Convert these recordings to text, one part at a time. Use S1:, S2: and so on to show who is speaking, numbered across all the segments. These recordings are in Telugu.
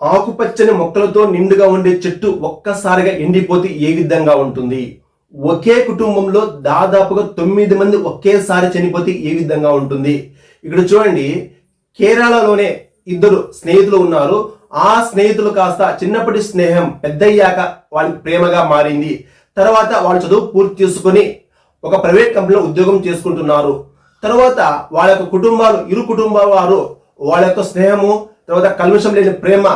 S1: ఆకుపచ్చని మొక్కలతో నిండుగా ఉండే చెట్టు ఒక్కసారిగా ఎండిపోతే ఏ విధంగా ఉంటుంది? ఒకే కుటుంబంలో దాదాపుగా తొమ్మిది మంది ఒకేసారి చనిపోతే ఏ విధంగా ఉంటుంది? ఇక్కడ చూడండి కేరళలోనే ఇద్దరు స్నేహితులు ఉన్నారు. ఆ స్నేహితులు కాస్త చిన్నప్పటి స్నేహం పెద్దయ్యాక వాళ్ళకి ప్రేమగా మారింది. తర్వాత వాళ్ళు చదువు పూర్తి చేసుకుని ఒక ప్రైవేట్ కంపెనీలో ఉద్యోగం చేసుకుంటున్నారు. తర్వాత వాళ్ళ యొక్క కుటుంబాలు ఇరు కుటుంబాల వారు వాళ్ళ యొక్క స్నేహము తర్వాత కల్మషం లేని ప్రేమ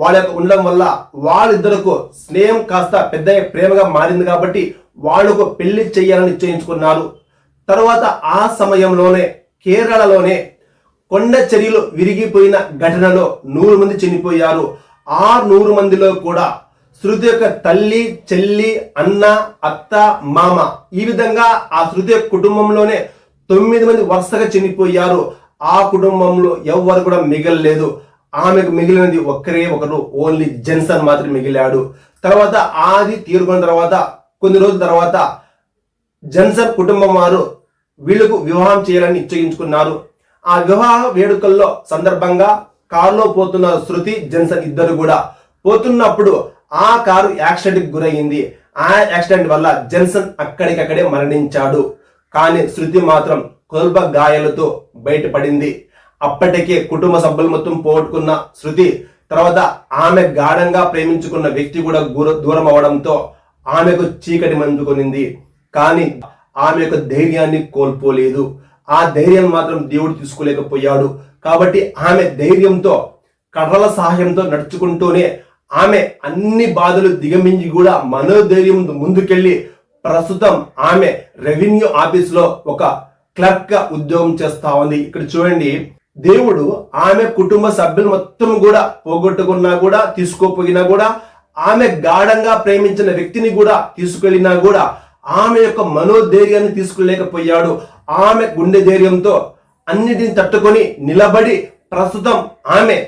S1: వాళ్ళ యొక్క ఉండడం వల్ల వాళ్ళిద్దరకు స్నేహం కాస్త పెద్ద ప్రేమగా మారింది కాబట్టి వాళ్ళకు పెళ్ళి చేయాలని నిశ్చయించుకున్నారు. తర్వాత ఆ సమయంలోనే కేరళలోనే కొండ చర్యలు విరిగిపోయిన ఘటనలో నూరు మంది చనిపోయారు. ఆ నూరు మందిలో కూడా శృతి యొక్క తల్లి చెల్లి అన్న అత్త మామ ఈ విధంగా ఆ శృతి యొక్క కుటుంబంలోనే తొమ్మిది మంది వరుసగా చనిపోయారు. ఆ కుటుంబంలో ఎవ్వరు కూడా మిగలలేదు. ఆమెకు మిగిలినది ఒక్కరే ఒకరు ఓన్లీ జెన్సన్ మాత్రం మిగిలాడు. తర్వాత ఆది తీరుకున్న తర్వాత కొన్ని రోజుల తర్వాత జన్సన్ కుటుంబం వారు వీళ్ళకు వివాహం చేయాలని నిశ్చయించుకున్నారు. ఆ వివాహ వేడుకల్లో సందర్భంగా కారులో పోతున్న శృతి జన్సన్ ఇద్దరు కూడా పోతున్నప్పుడు ఆ కారు యాక్సిడెంట్ గురయ్యింది ఆ యాక్సిడెంట్ వల్ల జన్సన్ అక్కడికక్కడే మరణించాడు. కానీ శృతి మాత్రం కొల్బ గాయాలతో బయటపడింది. అప్పటికే కుటుంబ సభ్యులు మొత్తం పోగొట్టుకున్న శృతి తర్వాత ఆమె గాఢంగా ప్రేమించుకున్న వ్యక్తి కూడా దూరం అవడంతో ఆమెకు చీకటి మందుకొనింది కానీ ఆమె యొక్క ధైర్యాన్ని కోల్పోలేదు. ఆ ధైర్యం మాత్రం దేవుడు తీసుకోలేకపోయాడు. కాబట్టి ఆమె ధైర్యంతో కర్రల సహాయంతో నడుచుకుంటూనే ఆమె అన్ని బాధలు దిగమించి కూడా మనోధైర్యం ముందుకెళ్ళి ప్రస్తుతం ఆమె రెవెన్యూ ఆఫీస్లో ఒక క్లర్క్గా ఉద్యోగం చేస్తా ఉంది. ఇక్కడ చూడండి. దేవుడు ఆమె కుటుంబ సభ్యులు మొత్తం కూడా పోగొట్టుకున్నా కూడా తీసుకోపోయినా కూడా ఆమె గాఢంగా ప్రేమించిన వ్యక్తిని కూడా తీసుకెళ్ళినా కూడా ఆమె యొక్క మనోధైర్యాన్ని తీసుకోలేకపోయాడు ఆమె గుండె ధైర్యంతో అన్నిటిని తట్టుకొని నిలబడి ప్రస్తుతం ఆమె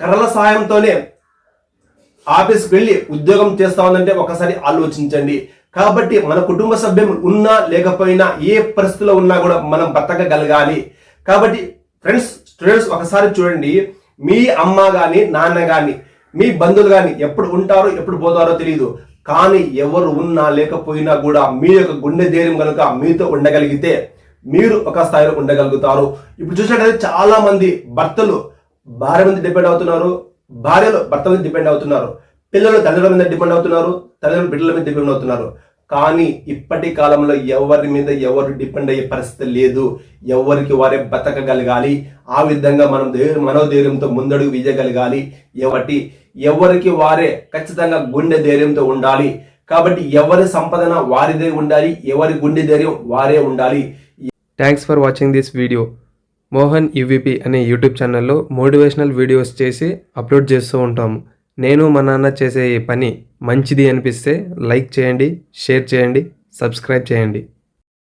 S1: కర్రల సాయంతోనే ఆఫీస్కి వెళ్ళి ఉద్యోగం చేస్తా ఉందంటే ఒకసారి ఆలోచించండి. కాబట్టి మన కుటుంబ సభ్యం ఉన్నా లేకపోయినా ఏ పరిస్థితిలో ఉన్నా కూడా మనం బ్రతకగలగాలి కాబట్టి ఫ్రెండ్స్ స్టూడెంట్స్ ఒకసారి చూడండి. మీ అమ్మ గాని నాన్న గాని మీ బంధువులు గాని ఎప్పుడు ఉంటారో ఎప్పుడు పోతారో తెలియదు కానీ ఎవరు ఉన్నా లేకపోయినా కూడా మీ యొక్క గుండె ధైర్యం కనుక మీతో ఉండగలిగితే మీరు ఒక స్థాయిలో ఉండగలుగుతారు. ఇప్పుడు చూసినట్లయితే చాలా మంది భర్తలు భార్య మీద డిపెండ్ అవుతున్నారు. భార్యలు భర్తల మీద డిపెండ్ అవుతున్నారు. పిల్లలు తల్లిదండ్రుల మీద డిపెండ్ అవుతున్నారు. తల్లిదండ్రులు బిడ్డల మీద డిపెండ్ అవుతున్నారు. కానీ ఇప్పటి కాలంలో ఎవరి మీద ఎవరు డిపెండ్ అయ్యే పరిస్థితి లేదు. ఎవరికి వారే బతకగలగాలి. ఆ విధంగా మనం మనోధైర్యంతో ముందడుగు వేయగలగాలి. కాబట్టి ఎవరికి వారే ఖచ్చితంగా గుండె ధైర్యంతో ఉండాలి. కాబట్టి ఎవరి సంపదన వారిదే ఉండాలి. ఎవరి గుండె ధైర్యం వారే ఉండాలి.
S2: Thanks for watching this video Mohan UVP అనే యూట్యూబ్ ఛానల్లో మోటివేషనల్ వీడియోస్ చేసి అప్లోడ్ చేస్తూ ఉంటాము నేను మా నాన్న చేసే ఈ పని మంచిది అనిపిస్తే లైక్ చేయండి షేర్ చేయండి సబ్స్క్రైబ్ చేయండి.